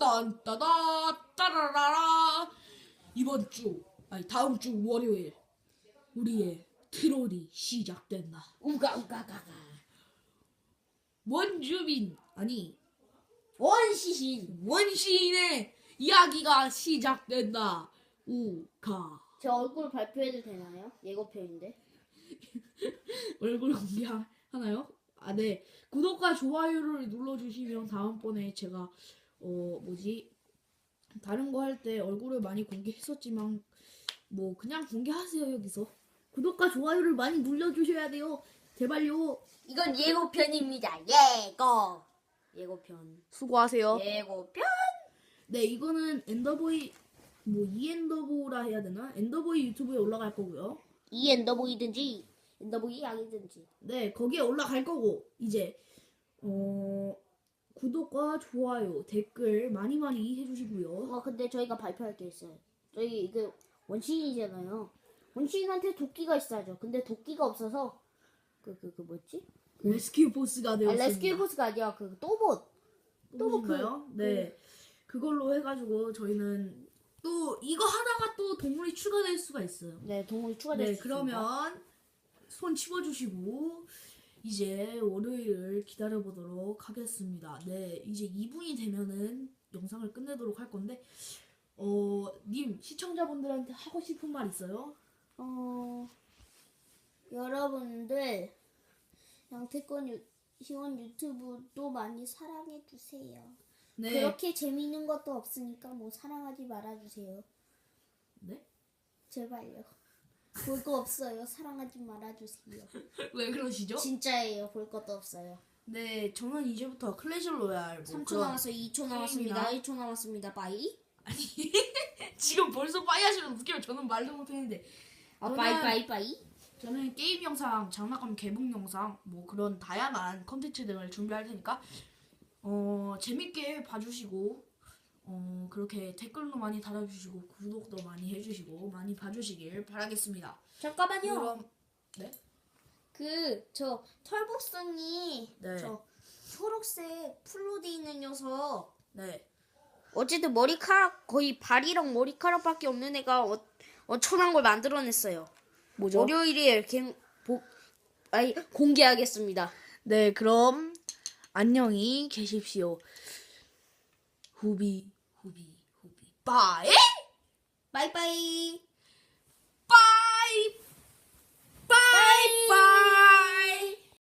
딴따다 따라라라 이번 주 아니 다음 주 월요일 우리의 트롤이 시작된다. 우가 우가 가가 원주민 아니 원시신 원시인의 이야기가 시작된다. 우가 제 얼굴 발표해도 되나요? 예고편인데 얼굴 공개 하나요? 아, 네. 구독과 좋아요를 눌러주시면 다음번에 제가, 어, 뭐지, 다른 거 할 때 얼굴을 많이 공개했었지만, 뭐, 그냥 공개하세요, 여기서. 구독과 좋아요를 많이 눌러주셔야 돼요. 제발요. 이건 예고편입니다 예고 예고편 수고하세요. 예고편 네, 이거는 엔더보이, 뭐, 이엔더보라 해야 되나? 엔더보이 유튜브에 올라갈 거고요. 이 엔더보이든지 엔더보이 양이든지 네, 거기에 올라갈 거고, 이제, 어, 구독과 좋아요, 댓글 많이 많이 해주시고요. 어 근데 저희가 발표할 게 있어요 저희 이게 원시인이잖아요 원시인한테 도끼가 있어야죠 근데 도끼가 없어서 그 그 그 뭐였지? 레스큐 보스가 아, 되었습니다. 레스큐 보스가 아니라 그 또봇 또뭐 또보신가요? 그- 네. 그걸로 해가지고 저희는 또 이거 하다가 또 동물이 추가될 수가 있어요. 네 동물이 추가될 네, 수 있습니다 그러면 손 치워주시고 이제 월요일을 기다려보도록 하겠습니다. 네, 이제 2분이 되면은 영상을 끝내도록 할 건데, 어, 님 시청자분들한테 하고 싶은 말 있어요? 어, 여러분들 양태권 유, 희원 유튜브도 많이 사랑해 주세요. 네. 그렇게 재미있는 것도 없으니까 뭐 사랑하지 말아 주세요. 네? 제발요. 볼 거 없어요. 사랑하지 말아 주세요. 왜 그러시죠? 진짜예요. 볼 것도 없어요. 네, 저는 이제부터 클래시 로얄 뭐 3초 그런- 남았어요. 2초 남았습니다. 게임이나- 1초 남았습니다. 바이. 아니 지금 벌써 빠이 하시면 어떡해요 저는 말도 못했는데 아, 저는- 바이 바이 바이. 저는 게임 영상, 장난감 개봉 영상 뭐 그런 다양한 컨텐츠 등을 준비할 테니까 어 재밌게 봐주시고 어 그렇게 댓글도 많이 달아주시고 구독도 많이 해주시고 많이 봐주시길 바라겠습니다. 잠깐만요. 그럼 네? 그 저 털복숭이 네. 저 초록색 풀로 돼 있는 녀석 네. 어쨌든 머리카락 거의 발이랑 머리카락밖에 없는 애가 어, 엄청난 걸 만들어냈어요. 뭐죠? 월요일에 갱, 보, 아니, 공개하겠습니다. 네 그럼 안녕히 계십시오. 후비 후비 후비 빠이 바이바이. 빠이 빠이 빠이